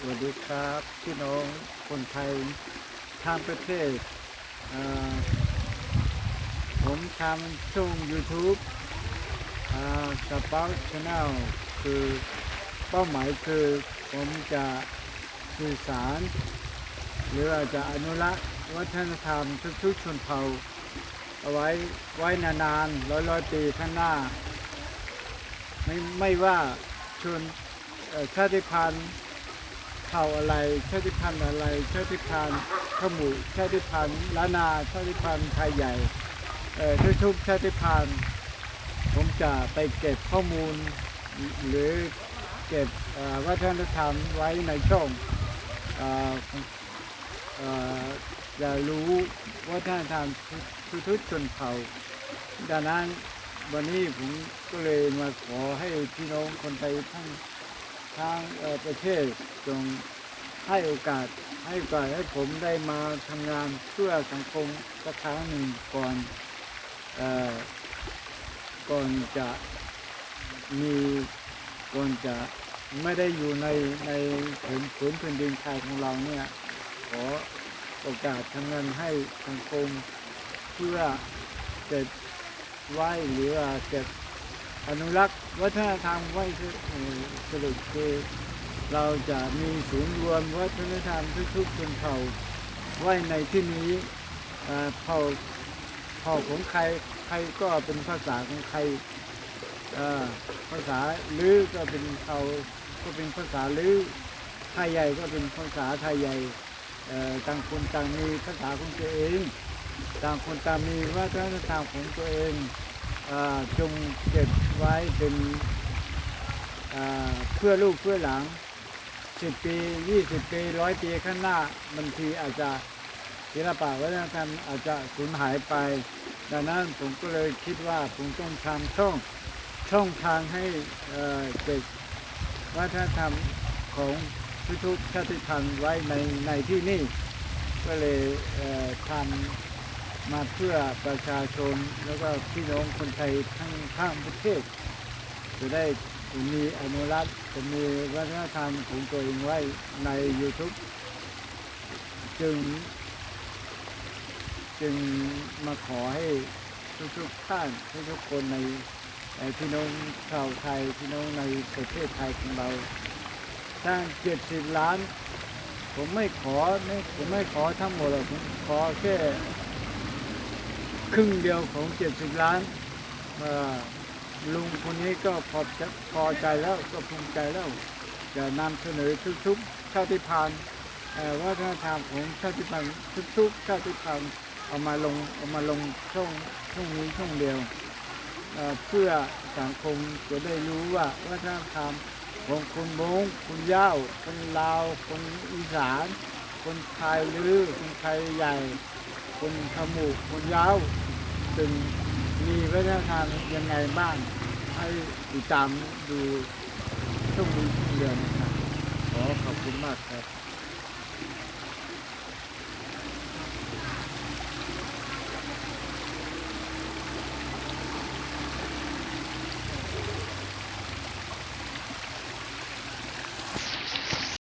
สวัสดีครับพี่น้องคนไทยทางประเทศ ผมทำช่อง YouTube สปาร์ชแนลคือเป้าหมายคือผมจะสื่อสาร หรือว่าจะอนุรักษ์วัฒนธรรมทุกๆชนเผ่า เอาไว้ไว้นานๆร้อยร้อยปีข้างหน้า ไม่ไม่ว่าชนชาติพันธุ์ เผ่าอะไรชาติพันธุ์อะไรชาติพันธุ์ขมุชาติพันธุ์ล้านาชาติพันธุ์ไทยใหญ่เอ่อทุกๆชาติพันธุ์ผมจะไปเก็บข้อมูล หรือเก็บเอ่อวัฒนธรรมไว้ในช่องเอ่อเอ่ออยากรู้วัฒนธรรมทุกๆชนเผ่าดังนั้นวันนี้ผมก็เลยมาขอให้พี่น้องคนไทยทั้ง ทั้งประเทศจงให้โอกาสให้โอกาสให้ผมได้มาทำงานเพื่อสังคมสักครั้งหนึ่งก่อนเอ่อก่อนจะมีก่อนจะไม่ได้อยู่ในในผืนผืนแผ่นดินไทยของเราเนี่ยขอโอกาสทำงานให้สังคมเพื่อเกิดไว้หรือเก็บ อนุรักษ์วัฒนธรรมไว้สรุปคือเราจะมีศูนย์รวมวัฒนธรรมทุกๆชนเผ่าไว้ในที่นี้เอ่อเผ่าเผ่าของใครใครก็เป็นภาษาของใครภาษาลือก็เป็นเผ่าก็เป็นภาษาลือไทยใหญ่ก็เป็นภาษาไทยใหญ่ต่างคนต่างมีภาษาของตัวเอง ต่างคนต่างมีวัฒนธรรมของตัวเอง จงเก็บไว้เป็นเพื่อลูกเพื่อหลังสิบปียี่สิบปีร้อยปีข้างหน้าบางทีอาจจะศิลปะวัฒนธรรมอาจจะสูญหายไป ดังนั้นผมก็เลยคิดว่าผมต้องทำช่องช่องทางให้เอ่อเก็บวัฒนธรรมของทุกๆชาติพันธุ์ไว้ในในที่นี่ ก็เลยเทำ มาเพื่อประชาชนแล้วก็พี่น้องคนไทยทั้งข้างประเทศ จะได้มีอนุรักษ์จะมีวัฒนธรรมของตัวเองไว้ใน YouTube จึง จึงมาขอให้ทุกๆท่านทุกๆคนในในพี่น้องชาวไทยพี่น้องในประเทศไทยของเราสร้างเจ็ดสิบล้าน ผมไม่ขอไม่ผมไม่ขอทั้งหมดหรอกผมขอแค่ ครึ่งเดียวของเจ็ดสิบล้านลุงคนนี้ก็พอพอใจแล้วก็ภูมิใจแล้วจะนำเสนอทุกๆชาติพันธุ์เอ่อวัฒนธรรมของชาติพันธุ์ทุกๆชาติพันธุ์เอามาลงเอามาลงช่องช่องนี้ช่องเดียวเเพื่อสังคมจะได้รู้ว่าวัฒนธรรมของคนมงคนย่าวคนลาว คนอีสาน คนไทยลือคนไทยใหญ่ คนขมูกคนยาวจึงมีวัฒนธรรมยังไงบ้างให้ติดตามดูช่วงนี้ช่วงเดือนนะครับขอขอบคุณมากครับ